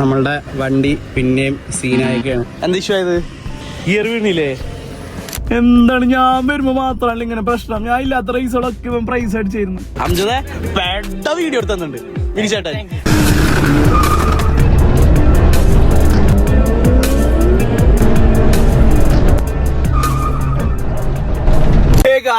നമ്മളുടെ വണ്ടി പിന്നെയും സീനായിക്കാണ് എന്താ ഇഷ്യൂ ആയത്? ഗിയർ വീണില്ലേ എന്താണ് ഞാൻ വരുമ്പോ മാത്രല്ല ഇങ്ങനെ പ്രശ്നം. ഞാൻ ഇല്ലാത്ത റൈസുകളൊക്കെ പ്രൈസ് അടിച്ചിരുന്നു. അംജതെ പെട്ട വീഡിയോ എടുത്തുന്നുണ്ട് വിനിച്ചേട്ടൻ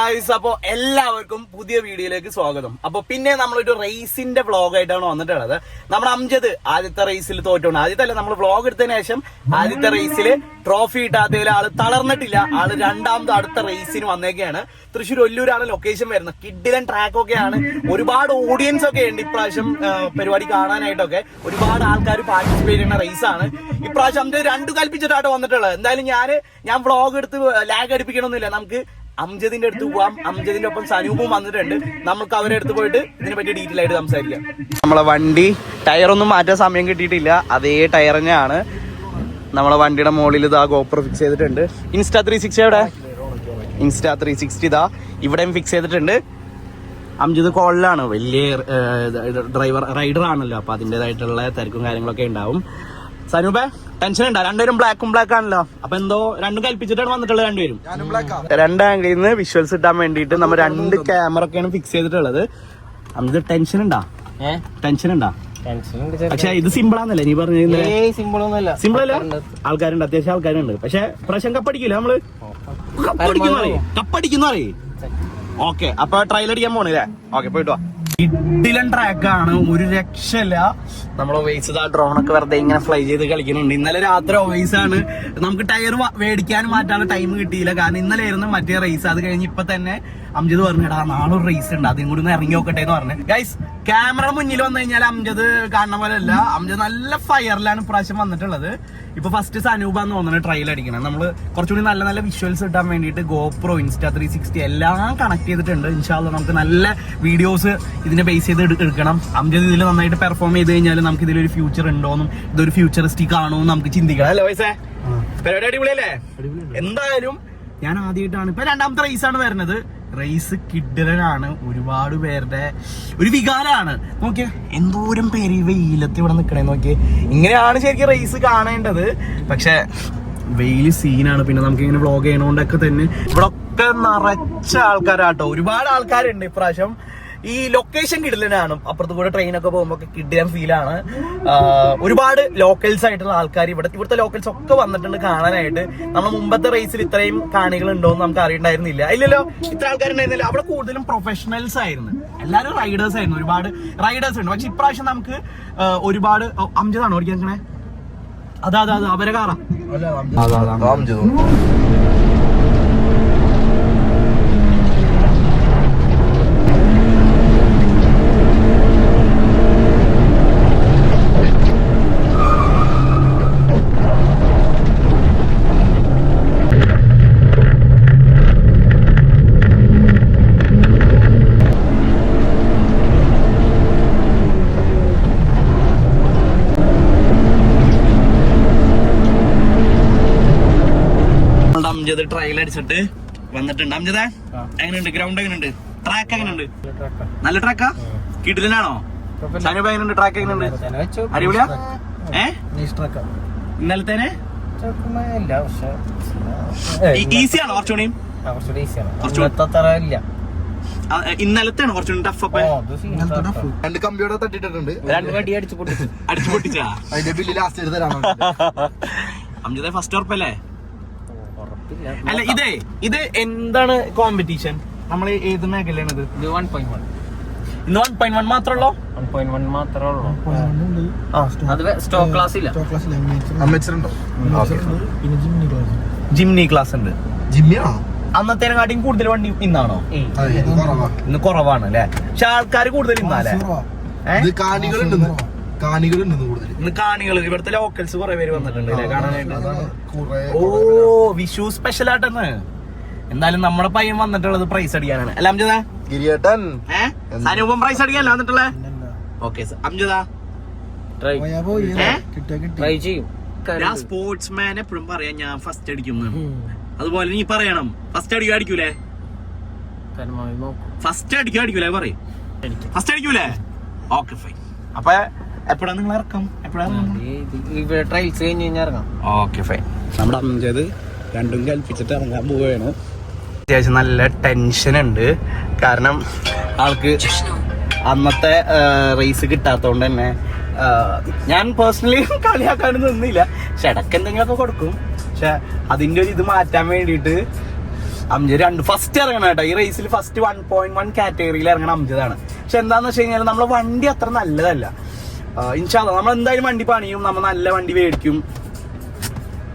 ഗായ്സ് അപ്പോ എല്ലാവർക്കും പുതിയ വീഡിയോയിലേക്ക് സ്വാഗതം. അപ്പൊ പിന്നെ നമ്മളൊരു റേസിന്റെ ബ്ലോഗ് ആയിട്ടാണ് വന്നിട്ടുള്ളത്. നമ്മൾ അംജദ് ആദ്യത്തെ റേസിൽ തോറ്റോണ്ട്. ആദ്യത്തെ അല്ല നമ്മൾ വ്ളോഗ് എടുത്തതിന് ശേഷം ആദ്യത്തെ റേസിൽ ട്രോഫി കിട്ടാത്തതിൽ ആൾ തളർന്നിട്ടില്ല. ആൾ രണ്ടാമത് അടുത്ത റേസിന് വന്നേക്കാണ്. തൃശ്ശൂർ ഒല്ലൂരാണ് ലൊക്കേഷൻ വരുന്നത്. കിഡിലൻ ട്രാക്ക് ഒക്കെയാണ്. ഒരുപാട് ഓഡിയൻസ് ഒക്കെ ഉണ്ട് ഇപ്രാവശ്യം പരിപാടി കാണാനായിട്ടൊക്കെ. ഒരുപാട് ആൾക്കാർ പാർട്ടിസിപ്പേറ്റ് ചെയ്യുന്ന റേസാണ് ഇപ്രാവശ്യം അംജദ് രണ്ടു കൽപ്പിച്ചിട്ടാണ് വന്നിട്ടുള്ളത്. എന്തായാലും ഞാൻ ഞാൻ വ്ളോഗ് എടുത്ത് ലാഗ് അടിപ്പിക്കണമെന്നില്ല നമുക്ക് അംജദിന്റെ അടുത്ത് പോവാം. അംജദിന്റെ ഒപ്പം സനൂപും വന്നിട്ടുണ്ട്. നമുക്ക് അവരെ അടുത്ത് പോയിട്ട് ഇതിനെ പറ്റി ഡീറ്റെയിൽ ആയിട്ട് സംസാരിക്കാം. നമ്മളെ വണ്ടി ടയറൊന്നും മാറ്റാൻ സമയം കിട്ടിയിട്ടില്ല. അതേ ടയർ തന്നെയാണ്. നമ്മളെ വണ്ടിയുടെ മുകളിൽ ഇതാ ഗോപ്രോ ഫിക്സ് ചെയ്തിട്ടുണ്ട്. ഇൻസ്റ്റാ ത്രീ സിക്സ്റ്റി എവിടെ? ഇൻസ്റ്റാ ത്രീ സിക്സ്റ്റി ഇതാ. ഇവിടെയും ഫിക്സ് ചെയ്തിട്ടുണ്ട്. അംജിത് കോളിലാണ്. വലിയ ഡ്രൈവർ റൈഡർ ആണല്ലോ. അപ്പൊ അതിന്റെതായിട്ടുള്ള തിരക്കും കാര്യങ്ങളൊക്കെ ഉണ്ടാവും. സനൂപേ? ടെൻഷൻ ഉണ്ടാ രണ്ടുപേരും ബ്ലാക്കും ബ്ലാക്ക് ആണല്ലോ. അപ്പൊ എന്തോ രണ്ടും കൽപ്പിച്ചിട്ടാണ് വന്നിട്ടുള്ളത് രണ്ടുപേരും. രണ്ട് ആംഗിളിൽ നിന്ന് വിഷ്വൽസ് ഇട്ടാൻ വേണ്ടിയിട്ട് നമ്മൾ രണ്ട് ക്യാമറ ഒക്കെയാണ് ഫിക്സ് ചെയ്തിട്ടുള്ളത്. നമുക്ക് ടെൻഷൻ ഉണ്ടാ ടെൻഷൻ ഉണ്ടാ പക്ഷെ ഇത് സിമ്പിൾ ആണല്ലേ നീ പറഞ്ഞ സിമ്പിൾ ഒന്നുമല്ല. സിമ്പിൾ അല്ല? ആൾക്കാരുണ്ട് അത്യാവശ്യം ആൾക്കാരുണ്ട്. പക്ഷെ പ്രാവശ്യം കപ്പടിക്കില്ല നമ്മൾ? കപ്പടിക്കുന്ന കപ്പടിക്കുന്ന ഓക്കെ അപ്പൊ ട്രയൽ അടിക്കാൻ പോണില്ലേ ഓക്കെ പോയിട്ട് വാ. ഇഡിലൻ ട്രാക്കാണ് ഒരു രക്ഷയില്ല. നമ്മൾ ഒവൈസ് ഡ്രോൺ ഒക്കെ വെറുതെ ഇങ്ങനെ ഫ്ലൈ ചെയ്ത് കളിക്കുന്നുണ്ട്. ഇന്നലെ രാത്രി ഒവൈസ് ആണ്. നമുക്ക് ടയർ മേടിക്കാനും മാറ്റാനുള്ള ടൈം കിട്ടിയില്ല. കാരണം ഇന്നലെ ആയിരുന്നു മറ്റേ റേസ് അത് കഴിഞ്ഞ് ഇപ്പൊ തന്നെ അംജിത് പറഞ്ഞിടാ നാളെ ഒരു റേസ് ഉണ്ട്. അതും കൂടി ഒന്ന് ഇറങ്ങി നോക്കട്ടെ എന്ന് പറഞ്ഞു. ഗൈസ് ക്യാമറ മുന്നിൽ വന്നു കഴിഞ്ഞാൽ അംജദ് കാണുന്ന പോലെ അല്ല അംജദ് നല്ല ഫയറിലാണ് ഇപ്രാവശ്യം വന്നിട്ടുള്ളത്. ഇപ്പൊ ഫസ്റ്റ് സനൂപ എന്ന് തോന്നുന്നത് ട്രയൽ അടിക്കണം. നമ്മൾ കുറച്ചുകൂടി നല്ല നല്ല വിഷ്വൽസ് കിട്ടാൻ വേണ്ടിയിട്ട് ഗോപ്രോ ഇൻസ്റ്റാ ത്രീ സിക്സ്റ്റി എല്ലാം കണക്ട് ചെയ്തിട്ടുണ്ട്. ഇൻഷാല്ല നമുക്ക് നല്ല വീഡിയോസ് ഇതിനെ ബേസ് ചെയ്ത് എടുക്കണം. അംജദ് ഇതിൽ നന്നായിട്ട് പെർഫോം ചെയ്ത് കഴിഞ്ഞാൽ നമുക്ക് ഇതിലൊരു ഫ്യൂച്ചർ ഉണ്ടോന്നും ഇതൊരു ഫ്യൂച്ചറിസ്റ്റിക് ആണോ എന്ന് നമുക്ക് ചിന്തിക്കണം. അല്ലേ വയസ്സേ പരിപാടി അടിപൊളിയല്ലേ? എന്തായാലും ഞാൻ ആദ്യമായിട്ടാണ് ഇപ്പൊ രണ്ടാമത്തെ റേസ് ആണ് വരുന്നത്. റേസ് കിഡിലനാണ് ഒരുപാട് പേരുടെ ഒരു വികാരമാണ് നോക്കിയേ എന്തോരം പേര് ഈ വെയിലത്ത് ഇവിടെ നിൽക്കണേ നോക്കിയേ. ഇങ്ങനെയാണ് ശരിക്കും റേസ് കാണേണ്ടത്. പക്ഷെ വെയിൽ സീനാണ് പിന്നെ നമുക്ക് ഇങ്ങനെ വ്ളോഗ് ചെയ്യണോണ്ടൊക്കെ തന്നെ ഇവിടെ ഒക്കെ നിറച്ച ആൾക്കാരാട്ടോ. ഒരുപാട് ആൾക്കാരുണ്ട് ഇപ്രാവശ്യം. ഈ ലൊക്കേഷൻ കിടിലനാണ്. അപ്പുറത്ത് കൂടെ ട്രെയിനൊക്കെ പോകുമ്പോൾ കിഡിലൻ ഫീലാണ് ഒരുപാട് ലോക്കൽസ് ആയിട്ടുള്ള ആൾക്കാർ ഇവിടെ. ഇവിടുത്തെ ലോക്കൽസ് ഒക്കെ വന്നിട്ടുണ്ട് കാണാനായിട്ട്. നമ്മൾ മുമ്പത്തെ റേസിൽ ഇത്രയും കാണികൾ ഉണ്ടോന്ന് നമുക്ക് അറിയണ്ടായിരുന്നില്ല. ഇല്ലല്ലോ ഇത്ര ആൾക്കാരുണ്ടായിരുന്നില്ല. അവിടെ കൂടുതലും പ്രൊഫഷണൽസ് ആയിരുന്നു. എല്ലാവരും റൈഡേഴ്സ് ആയിരുന്നു. ഒരുപാട് റൈഡേഴ്സ് ഉണ്ട്. പക്ഷെ ഇപ്രാവശ്യം നമുക്ക് ഒരുപാട് അംജദാണോ ഓടിക്കാൻ അതാ അതാ അതാ അവരെ കാറാ നമ്മളുടെ അംജദ് ട്രയൽ അടിച്ചിട്ട് വന്നിട്ടുണ്ട്. അംജദ എങ്ങനെയുണ്ട്? ഗ്രൗണ്ട് എങ്ങനെയുണ്ട്? ട്രാക്ക് എങ്ങനെയുണ്ട്? നല്ല ട്രാക്കാ കിടിലനാണോ? ഷാനുബ എങ്ങനെയുണ്ട്? ട്രാക്ക് എങ്ങനെയുണ്ട്? അടിപൊളിയാ? ഏ? ഇന്നലത്തേനെ? ഈസി ആണോ കുറച്ചുകൂടി ഇന്നലത്തെയാണോ? കുറച്ചുകൂടി ടഫ് അപ്പൊ? രണ്ട് കമ്പ്യൂട്ടർ തട്ടിട്ടുണ്ട് രണ്ട് വടി അടിച്ചു പൊട്ടിച്ചു. അടിച്ചു പൊട്ടിച്ചാ? അതിന്റെ ബില്ല് ലാസ്റ്റ് എടുത്ത് തരാണ് അംജദ ഫസ്റ്റ് ഉറപ്പല്ലേ? അല്ല ഇതേ ഇത് എന്താണ് കോമ്പറ്റീഷൻ നമ്മൾ ഏത് മേഖലയാണ് ഇത് ഇത് വൺ പോയിന്റ് വൺ ഇന്ന് വൺ പോയിന്റ് വൺ മാത്രമല്ലോ? വൺ പോയിന്റ് വൺ മാത്രമേ ഉള്ളൂ. അത് സ്റ്റോക്ക് ക്ലാസ് ഇല്ല. അമ്മച്ചറുണ്ടോ ജിംനി ക്ലാസ് ഉണ്ട്. ജിമ്മിയാണോ അന്നത്തേനെക്കാട്ടിയും കൂടുതൽ വണ്ടി ഇന്നാണോ? ഇന്ന് കുറവാണ് അല്ലെ? പക്ഷെ ആൾക്കാർ കൂടുതൽ ഇന്നാലേ ഏ? കാണികളുണ്ടെന്ന് കാണികളുണ്ടെന്ന് കൂടുതൽ. ഇന്ന് കാണികൾ ഇവിടുത്തെ ലോക്കൽസ് കുറെ പേര് വന്നിട്ടുണ്ട് അല്ലേ കാണാനായിട്ട്. കുറെ ഓ വിഷു സ്പെഷ്യൽ ആട്ടെന്ന് എന്തായാലും നമ്മുടെ പയ്യൻ വന്നിട്ടുള്ളത് പ്രൈസ് അടിക്കാനാണ്. അല്ല അംജദ? ഗിരിയേട്ടൻ. അനുപം പ്രൈസ് അടിക്കാനല്ല വന്നിട്ടുള്ളത് ഓക്കെ അംജദ? ട്രൈ? ട്രൈ ചെയ്യും. ഞാൻ സ്പോർട്സ്മാൻ എപ്പോഴും പറയാം ഞാൻ ഫസ്റ്റ് അടിക്കും അതുപോലെ നീ പറയണം ഫസ്റ്റ് അടിക്കുക അടിക്കൂലേ? ഫസ്റ്റ് അടിക്കുക അടിക്കൂലേ പറയും. ഫസ്റ്റ് അടിക്കൂലേ? ഓക്കെ ഫൈൻ അപ്പൊ എപ്പോഴാ നിങ്ങൾ ഇറക്കം? എപ്പോഴാണ് ഇവിടെ ട്രയൽസ് കഴിഞ്ഞ് കഴിഞ്ഞാൽ ഇറങ്ങാം. ഓക്കെ ഫൈൻ നമ്മുടെ രണ്ടും കൽപ്പിച്ചിട്ട് ഇറങ്ങാൻ പോവുകയാണ്. അത്യാവശ്യം നല്ല ടെൻഷൻ ഉണ്ട്. കാരണം ആൾക്ക് അന്നത്തെ റേസ് കിട്ടാത്തതുകൊണ്ട് തന്നെ ഞാൻ പേഴ്സണലി കളിയാക്കാനൊന്നും നിന്നില്ല. പക്ഷെ ഇടയ്ക്ക് എന്തെങ്കിലുമൊക്കെ കൊടുക്കും. പക്ഷെ അതിന്റെ ഒരു ഇത് മാറ്റാൻ വേണ്ടിയിട്ട് അംജദ് രണ്ട് ഫസ്റ്റ് ഇറങ്ങണം കേട്ടോ. ഈ റേസിൽ ഫസ്റ്റ് വൺ പോയിന്റ് വൺ കാറ്റഗറിയിൽ ഇറങ്ങണം അംജദാണ് പക്ഷെ എന്താന്ന് വെച്ച് കഴിഞ്ഞാൽ നമ്മളെ വണ്ടി അത്ര നല്ലതല്ല. ഇൻഷാല്ല നമ്മൾ എന്തായാലും വണ്ടി പണിയും നമ്മൾ നല്ല വണ്ടി മേടിക്കും.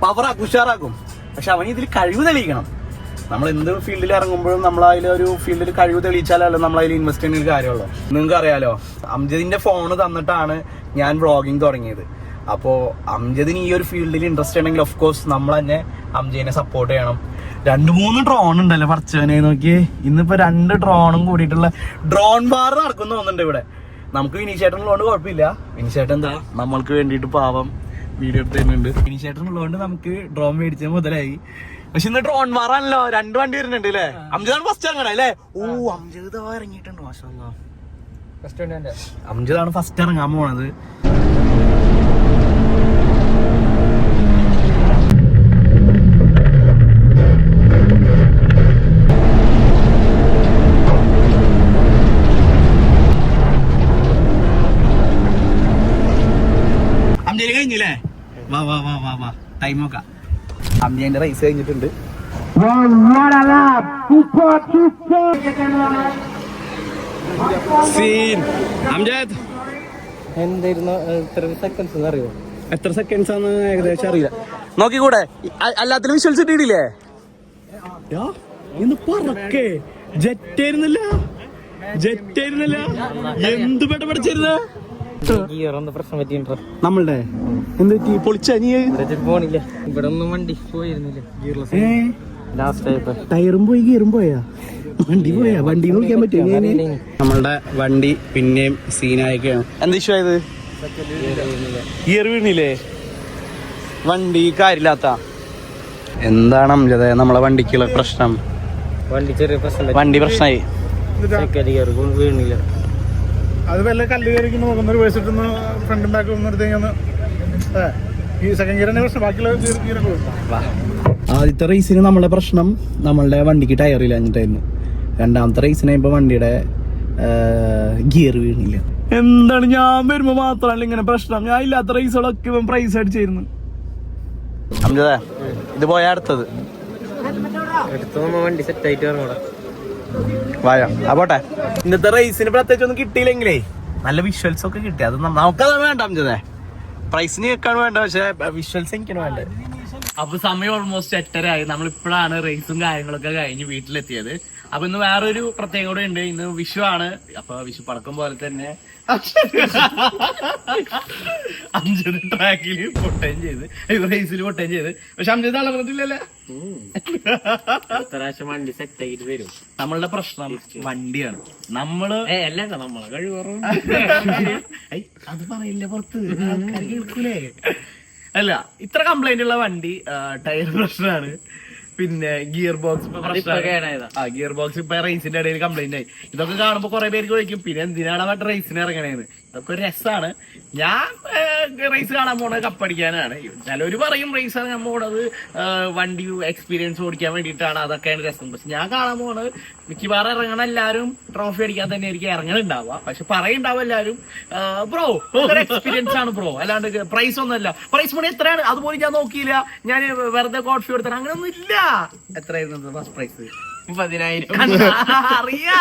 പവറാക്കും ഉഷാറാക്കും. പക്ഷെ അവൻ ഇതിൽ കഴിവ് തെളിയിക്കണം. നമ്മൾ എന്ത് ഫീൽഡിൽ ഇറങ്ങുമ്പോഴും നമ്മൾ അതിൽ ഒരു ഫീൽഡിൽ കഴിവ് തെളിയിച്ചാലല്ലോ നമ്മൾ അതിൽ ഇൻവെസ്റ്റ് ചെയ്യുന്ന കാര്യമുള്ളൂ. നിങ്ങൾക്ക് അറിയാലോ അംജദിന്റെ ഫോൺ തന്നിട്ടാണ് ഞാൻ വ്ളോഗിങ് തുടങ്ങിയത്. അപ്പോൾ അംജദിന് ഈ ഒരു ഫീൽഡിൽ ഇൻട്രസ്റ്റ് ഉണ്ടെങ്കിൽ ഓഫ് കോഴ്സ് നമ്മൾ തന്നെ അംജദിനെ സപ്പോർട്ട് ചെയ്യണം. രണ്ട് മൂന്ന് ഡ്രോൺ ഉണ്ടല്ലോ പറിച്ചവനെ നോക്കി ഇന്നിപ്പോ രണ്ട് ഡ്രോണും കൂടിയിട്ടുള്ള ഡ്രോൺ ബാർ നടക്കുന്നു തോന്നുന്നുണ്ട് ഇവിടെ. നമുക്ക് വിനീഷേട്ടൻ ഉള്ളതുകൊണ്ട് കുഴപ്പമില്ല. വിനീഷേട്ടൻ എന്താ? നമ്മൾക്ക് വേണ്ടിയിട്ട് പാവം വീഡിയോ എടുത്ത് തരുന്നുണ്ട് വിനീഷേട്ടൻ ഉള്ളതുകൊണ്ട് നമുക്ക് ഡ്രോൺ മേടിച്ച മുതലായി. പക്ഷെ ഇന്ന് ഡ്രോൺ മാറാണല്ലോ. രണ്ട് വണ്ടി വരുന്നുണ്ട് അല്ലേ അംജദാണ് ഫസ്റ്റ് ഇറങ്ങണ അല്ലേ ഓ അംജദ് ഇറങ്ങിയിട്ടുണ്ട് മാഷാ അംജദാണ് ഫസ്റ്റ് ഇറങ്ങാൻ പോണത്. വാ വാ വാ വാ ടൈം നോക്കാം അംജലിന്റെ റേസ് കഴിഞ്ഞിട്ടുണ്ട്. സീൻ അംജദ്. എന്തായിരുന്നു ഇത്ര സെക്കൻഡ്സ് അറിയോ? എത്ര സെക്കൻഡ്സ് ആണ് ഏകദേശം അറിയില്ല. നോക്കിക്കൂടെ? അല്ലാത്തിലും വിശ്വസിച്ച് ഇട്ടിട്ടില്ലേ ഇന്ന് പറക്കേ. ജെറ്റ് ആയിരുന്നില്ല. ജെറ്റ് ആയിരുന്നില്ല. എന്ത് പെട്ട പഠിച്ചിരുന്ന? ഗിയർ ഒന്ന് പ്രശ്നം നമ്മളുടെ? എന്ത് പറ്റി? പൊളിച്ച നീ? പോണില്ല. ഇവിടെ ഒന്നും വണ്ടി പോയിരുന്നില്ല. ടയറും പോയി ഗിയറും പോയാ? വണ്ടി പോയാ? വണ്ടി നോക്കാൻ പറ്റും നമ്മളുടെ വണ്ടി പിന്നെയും സീനായിക്കാണ് എന്ത് ഇഷ്യൂ ആയത്? ഗിയർ വീണില്ലേ? വണ്ടി കാര്യമില്ലാത്ത. എന്താണ് അംജത നമ്മളെ വണ്ടിക്കുള്ള പ്രശ്നം? വണ്ടി ചെറിയ പ്രശ്നം വണ്ടി പ്രശ്നമായി. വീണില്ല. അത് വല്ല കല്ല് കയറിക്ക് നോക്കുന്ന റിവേഴ്സ് ഫ്രണ്ട് ഫ്രണ്ടും വന്നിടത്തേക്ക് ഒന്ന് എടുത്ത് കഴിഞ്ഞാൽ ഏ, ഈ സെക്കൻഡ് ഗിയർ തന്നെ പ്രശ്നം ബാക്കിയുള്ള ഗിയറൊക്കെ ആദ്യത്തെ റേസിന് നമ്മളെ പ്രശ്നം നമ്മളുടെ വണ്ടിക്ക് ടയർ ഇല്ലാഞ്ഞിട്ടായിരുന്നു. രണ്ടാമത്തെ റേസിന് ഇപ്പൊ വണ്ടിയുടെ ഗിയർ വീണില്ല. എന്താണ് ഞാൻ വരുമ്പോൾ മാത്രമല്ല ഇങ്ങനെ പ്രശ്നം? ഞാൻ ഇല്ലാത്ത റേസുകളൊക്കെ ഇവൻ പ്രൈസ് അടിച്ചായിരുന്നു. അംജദേ ഇത് പോയ അടുത്തത്. വണ്ടി സെറ്റ് ആയിട്ട് ഇറങ്ങൂടാ വായ. അപ്പോട്ടെ ഇന്നത്തെ റേസിന് പ്രത്യേകിച്ച് ഒന്നും കിട്ടിയില്ലെങ്കിലേ. നല്ല വിഷ്വൽസ് ഒക്കെ കിട്ടി. അത് നമ്മ- നമുക്കത് വേണ്ട പ്രൈസിന് കേൾക്കാൻ വേണ്ട പക്ഷെ വിഷ്വൽസ് എനിക്കാണ് വേണ്ടത്. അപ്പൊ സമയം ഓൾമോസ്റ്റ് എട്ടരയായി. ആയി നമ്മൾ ഇപ്പോഴാണ് റേസും കാര്യങ്ങളൊക്കെ കഴിഞ്ഞ് വീട്ടിലെത്തിയത്. അപ്പൊ ഇന്ന് വേറൊരു പ്രത്യേകത കൂടെ ഉണ്ട്. ഇന്ന് വിഷു ആണ്. അപ്പൊ വിഷു പടക്കം പോലെ തന്നെ അഞ്ചത് ട്രാക്കിൽ പൊട്ടയും ചെയ്ത്. റേസിൽ പൊട്ടയും ചെയ്ത്. പക്ഷെ അഞ്ചത് അളന്നിട്ടില്ലല്ലേ പ്രാവശ്യം വണ്ടി സെറ്റ് ആയിട്ട് വരും. നമ്മളുടെ പ്രശ്നം വണ്ടിയാണ്. നമ്മൾ അല്ല നമ്മളെ കഴിവ് അത് പറയില്ല പുറത്ത്. കേൾക്കൂലേ? അല്ല ഇത്ര കംപ്ലൈന്റ് ഉള്ള വണ്ടി ടയർ പ്രശ്നമാണ് പിന്നെ ഗിയർ ബോക്സ്. ആ ഗിയർ ബോക്സ് ഇപ്പൊ റേസിന്റെ ഇടയിൽ കംപ്ലൈന്റ് ആയി. ഇതൊക്കെ കാണുമ്പോ കുറെ പേര് ചോദിക്കും പിന്നെ എന്തിനാണ് മറ്റേ റേസിന് ഇറങ്ങണേന്ന്? ഇതൊക്കെ ഒരു രസമാണ് ഞാൻ റേസ് കാണാൻ പോണത് കപ്പടിക്കാനാണ് ചിലവർ പറയും റേസ് ഇറങ്ങാൻ പോണത്. അത് വണ്ടി എക്സ്പീരിയൻസ് ഓടിക്കാൻ വേണ്ടിയിട്ടാണ്. അതൊക്കെയാണ് രസം. പക്ഷെ ഞാൻ കാണാൻ പോണത് മിക്കവാറും ഇറങ്ങണ എല്ലാവരും ട്രോഫി അടിക്കാൻ തന്നെ ആയിരിക്കും ഇറങ്ങണുണ്ടാവുക. പക്ഷെ പറയുണ്ടാവും എല്ലാവരും ബ്രോ എക്സ്പീരിയൻസ് ആണ് ബ്രോ അല്ലാണ്ട് പ്രൈസ് ഒന്നുമല്ല. പ്രൈസ് മണി എത്രയാണ്? അതുപോലെ ഞാൻ നോക്കിയില്ല. ഞാൻ വെറുതെ കോട്ട് എടുത്തത് അങ്ങനെയൊന്നും ഇല്ല. എത്രയായിരുന്നു ഫസ്റ്റ് പ്രൈസ് പതിനായിരം. അറിയാ.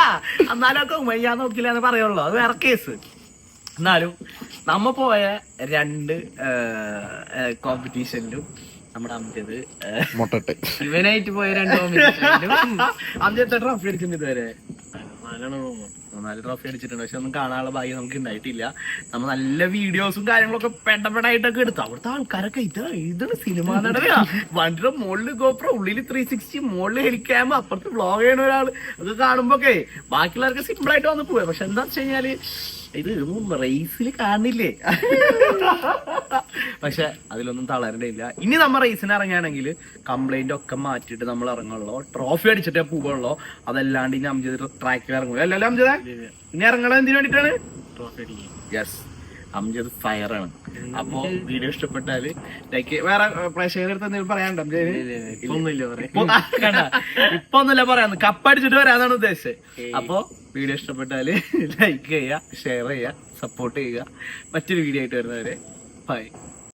എന്നാലൊക്കെ ഞാൻ നോക്കില്ല എന്ന് പറയുള്ളൂ. അത് വേറെ കേസ് എന്നാലും നമ്മ പോയ രണ്ട് കോമ്പറ്റീഷനിലും നമ്മുടെ അമ്മത്തേത് മുട്ടട്ടെ. ഇവനായിട്ട് പോയ രണ്ട് കോമ്പറ്റീഷനിലും അമ്മത്തെ ട്രോഫി അടിച്ചിട്ടുണ്ട് ഇതുവരെ നാലെണ്ണം തോന്നുന്നു. നാല് ട്രോഫി അടിച്ചിട്ടുണ്ട്. പക്ഷെ ഒന്നും കാണാനുള്ള ഭാഗ്യം നമുക്ക് ഉണ്ടായിട്ടില്ല. നമ്മൾ നല്ല വീഡിയോസും കാര്യങ്ങളൊക്കെ പെട്ടപ്പെടായിട്ടൊക്കെ എടുത്തു. അവിടുത്തെ ആൾക്കാരൊക്കെ ഇത് ഇതാണ് സിനിമ നടനാ വണ്ടിയുടെ മുകളിൽ ഗോപ്ര ഉള്ളിൽ ത്രീ സിക്സ്റ്റി മുകളിൽ ഹെലിക്കാമ അപ്പുറത്ത് വ്ളോഗ് ചെയ്യണ ഒരാൾ. അത് കാണുമ്പോക്കെ ബാക്കിയുള്ളവർക്ക് സിമ്പിൾ ആയിട്ട് വന്ന് പോവുക പക്ഷെ എന്താ വെച്ച് കഴിഞ്ഞാൽ ഇത് റേസിൽ കാണില്ലേ? പക്ഷെ അതിലൊന്നും തളരണ്ടില്ല ഇനി നമ്മൾ റേസിന് ഇറങ്ങുകയാണെങ്കിൽ കംപ്ലൈന്റ് ഒക്കെ മാറ്റിയിട്ട് നമ്മൾ ഇറങ്ങുള്ളൂ ട്രോഫി അടിച്ചിട്ടേ പോവുള്ളൂ അതല്ലാണ്ട് ഇനി അംജിത് ട്രാക്കിൽ ഇറങ്ങുള്ളൂ അല്ലല്ലോ അംജദ ഇനി ഇറങ്ങണത് എന്തിനു വേണ്ടിട്ടാണ്? യെസ് അംജദ് ഫയർ ആണ് അപ്പൊ വീഡിയോ ഇഷ്ടപ്പെട്ടാൽ ലൈക്ക് വേറെ പ്രേക്ഷകരുടെ അടുത്ത് എന്തെങ്കിലും പറയാനുണ്ടോ? ഇപ്പൊ. ഒന്നുമില്ല പറയാന്ന് കപ്പടിച്ചിട്ട് വരാന്നാണ് ഉദ്ദേശിച്ചത്. അപ്പൊ വീഡിയോ ഇഷ്ടപ്പെട്ടാൽ ലൈക്ക് ചെയ്യുക ഷെയർ ചെയ്യുക സപ്പോർട്ട് ചെയ്യുക. മറ്റൊരു വീഡിയോ ആയിട്ട് വരുന്നവരെ ബൈ